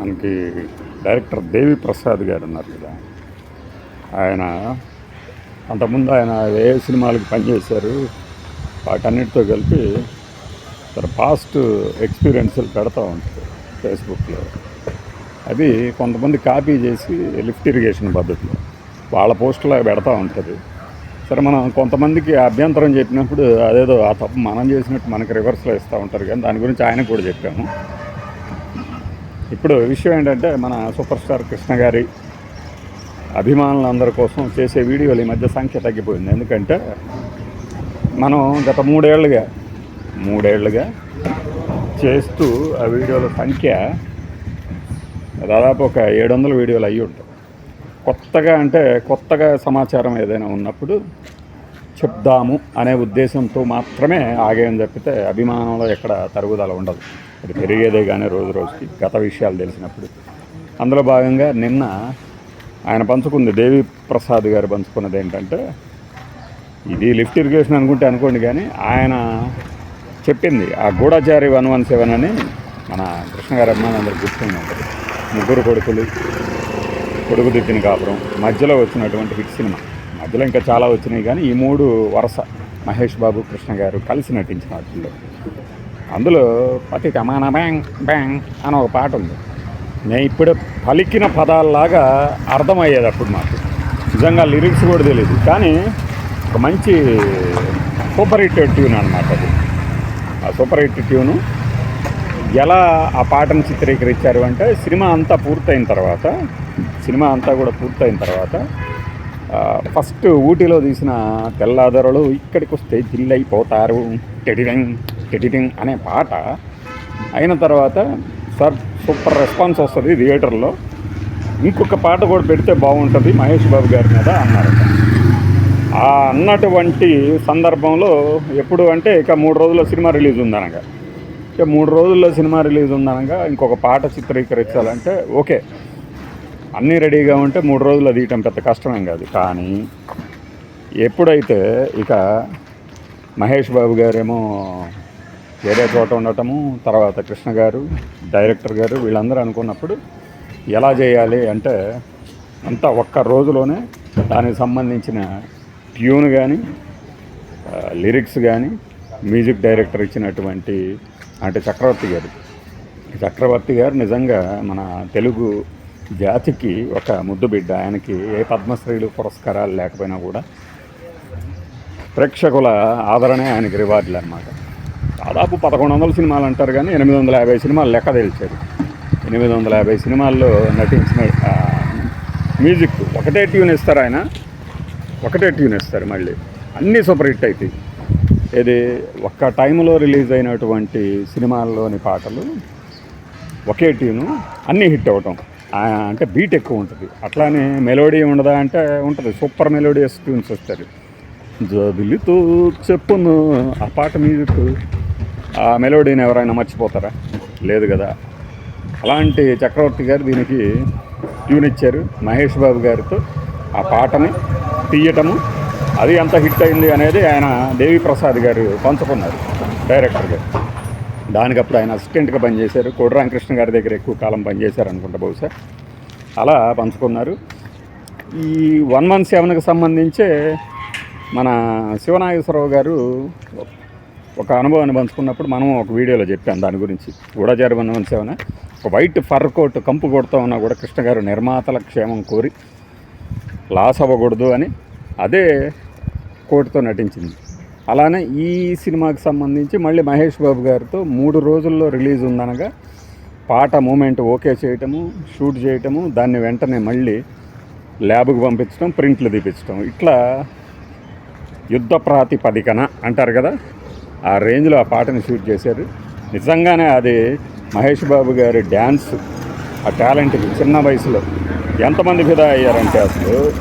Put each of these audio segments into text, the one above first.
మనకి డైరెక్టర్ దేవి ప్రసాద్ గారు ఉన్నారు కదా. ఆయన అంతకుముందు ఆయన ఏ సినిమాలకు పనిచేశారు వాటన్నిటితో కలిపి తన పాస్ట్ ఎక్స్పీరియన్స్లు పెడతా ఉంటారు ఫేస్బుక్లో అది కొంతమంది కాపీ చేసి లిఫ్ట్ ఇరిగేషన్ పద్ధతిలో వాళ్ళ పోస్టులో పెడతా ఉంటుంది. సరే మనం కొంతమందికి అభ్యంతరం చెప్పినప్పుడు అదేదో ఆ తప్పు మనం చేసినట్టు మనకి రివర్స్లో ఇస్తూ ఉంటారు కానీ దాని గురించి ఆయన కూడా చెప్పాము. ఇప్పుడు విషయం ఏంటంటే మన సూపర్ స్టార్ కృష్ణ గారి అభిమానులందరి కోసం చేసే వీడియోలు ఈ మధ్య సంఖ్య తగ్గిపోయింది. ఎందుకంటే మనం గత మూడేళ్ళుగా మూడేళ్ళుగా చేస్తూ ఆ వీడియోల సంఖ్య దాదాపు ఒక ఏడు వందల వీడియోలు అయ్యి ఉంటాయి. కొత్తగా అంటే కొత్తగా సమాచారం ఏదైనా ఉన్నప్పుడు చెప్దాము అనే ఉద్దేశంతో మాత్రమే ఆగేయని చెప్పితే అభిమానంలో ఎక్కడ తరుగుదల ఉండదు. అది పెరిగేదే కానీ రోజు రోజుకి. గత విషయాలు తెలిసినప్పుడు. అందులో భాగంగా నిన్న ఆయన పంచుకుంది దేవి ప్రసాద్ గారు పంచుకున్నది ఏంటంటే ఇది లిఫ్ట్ ఇరిగేషన్ అనుకుంటే అనుకోండి కానీ ఆయన చెప్పింది ఆ గూఢచారి వన్ వన్ సెవెన్ అని మన కృష్ణగారి అభిమానులందరూ గుర్తుంది ముగ్గురు కొడుకులు కొడుకు దిద్దిన కాపురం మధ్యలో వచ్చినటువంటి హిట్ సినిమా. మధ్యలో ఇంకా చాలా వచ్చినాయి కానీ ఈ మూడు వరుస మహేష్ బాబు కృష్ణ గారు కలిసి నటించిన వాటిల్లో. అందులో పతి కమాన బ్యాంగ్ బ్యాంగ్ అని ఒక పాట ఉంది. నేను ఇప్పుడు పలికిన పదాల్లాగా అర్థమయ్యేది అప్పుడు మాకు. నిజంగా లిరిక్స్ కూడా తెలియదు కానీ ఒక మంచి సూపర్ హిట్ ట్యూన్ అనమాట అది. ఆ సూపర్ హిట్ ట్యూను ఎలా ఆ పాటను చిత్రీకరించారు అంటే సినిమా అంతా పూర్తయిన తర్వాత సినిమా అంతా కూడా పూర్తయిన తర్వాత ఫస్ట్ ఊటీలో తీసిన తెల్లదొరలు ఇక్కడికి వస్తే దిల్లైపోతారు. టెడిటింగ్ ఎడిటింగ్ అనే పాట అయిన తర్వాత సార్ సూపర్ రెస్పాన్స్ వస్తుంది థియేటర్లో. ఇంకొక పాట కూడా పెడితే బాగుంటుంది మహేష్ బాబు గారి మీద అన్నారు. ఆ అన్నటువంటి సందర్భంలో ఎప్పుడు అంటే ఇక మూడు రోజుల్లో సినిమా రిలీజ్ ఉందనగా. ఇక మూడు రోజుల్లో సినిమా రిలీజ్ ఉందనగా ఇంకొక పాట చిత్రీకరించాలంటే ఓకే. అన్నీ రెడీగా ఉంటే మూడు రోజులు తీయటం పెద్ద కష్టమేం కాదు. కానీ ఎప్పుడైతే ఇక మహేష్ బాబు గారేమో వేరే చోట ఉండటము తర్వాత కృష్ణ గారు డైరెక్టర్ గారు వీళ్ళందరూ అనుకున్నప్పుడు ఎలా చేయాలి అంటే అంతా ఒక్క రోజులోనే దానికి సంబంధించిన ట్యూన్ కానీ లిరిక్స్ కానీ మ్యూజిక్ డైరెక్టర్ ఇచ్చినటువంటి అంటే చక్రవర్తి గారు. చక్రవర్తి గారు నిజంగా మన తెలుగు జాతికి ఒక ముద్దు బిడ్డ. ఆయనకి ఏ పద్మశ్రీలు పురస్కారాలు లేకపోయినా కూడా ప్రేక్షకుల ఆదరణే ఆయనకి రివార్డులు అనమాట దాదాపు పదకొండు వందల సినిమాలు అంటారు కానీ ఎనిమిది వందల యాభై సినిమాలు లెక్క తెలిచారు. ఎనిమిది వందల యాభై సినిమాల్లో నటించిన మ్యూజిక్ ఒకటే ట్యూన్ ఇస్తారు ఆయన. ఒకటే ట్యూన్ ఇస్తారు మళ్ళీ. అన్నీ సూపర్ హిట్ అవుతాయి ఇది ఒక్క టైంలో రిలీజ్ అయినటువంటి సినిమాల్లోని పాటలు ఒకే ట్యూను అన్నీ హిట్ అవ్వటం. అంటే బీట్ ఎక్కువ ఉంటుంది. అట్లానే మెలోడీ ఉండదా అంటే ఉంటుంది. సూపర్ మెలోడియస్ ట్యూన్స్ వస్తారు జబిలితో చెప్పును ఆ పాట మ్యూజిక్ ఆ మెలోడీని ఎవరైనా మర్చిపోతారా? లేదు కదా. అలాంటి చక్రవర్తి గారు దీనికి ట్యూన్ ఇచ్చారు. మహేష్ బాబు గారితో ఆ పాటని తీయటము అది ఎంత హిట్ అయింది అనేది ఆయన దేవిప్రసాద్ గారు పంచుకున్నారు డైరెక్టర్ గారు. దానికి అప్పుడు ఆయన అసిస్టెంట్గా పనిచేశారు. కోడిరామకృష్ణ గారి దగ్గర ఎక్కువ కాలం పనిచేశారు అనుకుంటా బహుశా. అలా పంచుకున్నారు. ఈ వన్ వన్ సెవెన్కి సంబంధించే మన శివనాగేశ్వరరావు గారు ఒక అనుభవాన్ని పంచుకున్నప్పుడు మనం ఒక వీడియోలో చెప్పాం దాని గురించి. Goodachari one seven. ఒక వైట్ ఫర్ కోట్ కంపు కొడుతూ ఉన్నా కూడా కృష్ణ గారు నిర్మాతల క్షేమం కోరి లాస్ అవ్వకూడదు అని అదే కోటుతో నటించింది. అలానే ఈ సినిమాకి సంబంధించి మళ్ళీ మహేష్ బాబు గారితో మూడు రోజుల్లో రిలీజ్ ఉందనగా పాట మూమెంట్ ఓకే చేయటము షూట్ చేయటము దాన్ని వెంటనే మళ్ళీ ల్యాబ్కి పంపించడం ప్రింట్లు తీపించడం ఇట్లా యుద్ధ ప్రాతిపదికన అంటారు కదా? ఆ రేంజ్లో ఆ పాటని షూట్ చేశారు. నిజంగానే అది మహేష్ బాబు గారి డ్యాన్స్ ఆ టాలెంట్కి చిన్న వయసులో ఎంతమంది ఫిదా అయ్యారంటే అసలు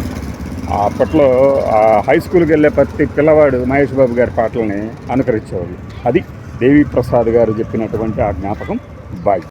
అప్పట్లో ఆ హై స్కూల్కి వెళ్ళే ప్రతి పిల్లవాడు మహేష్ బాబు గారి పాటలని అనుకరించేవాళ్ళు. అది దేవి ప్రసాద్ గారు చెప్పినటువంటి ఆ జ్ఞాపకం. బాయ్.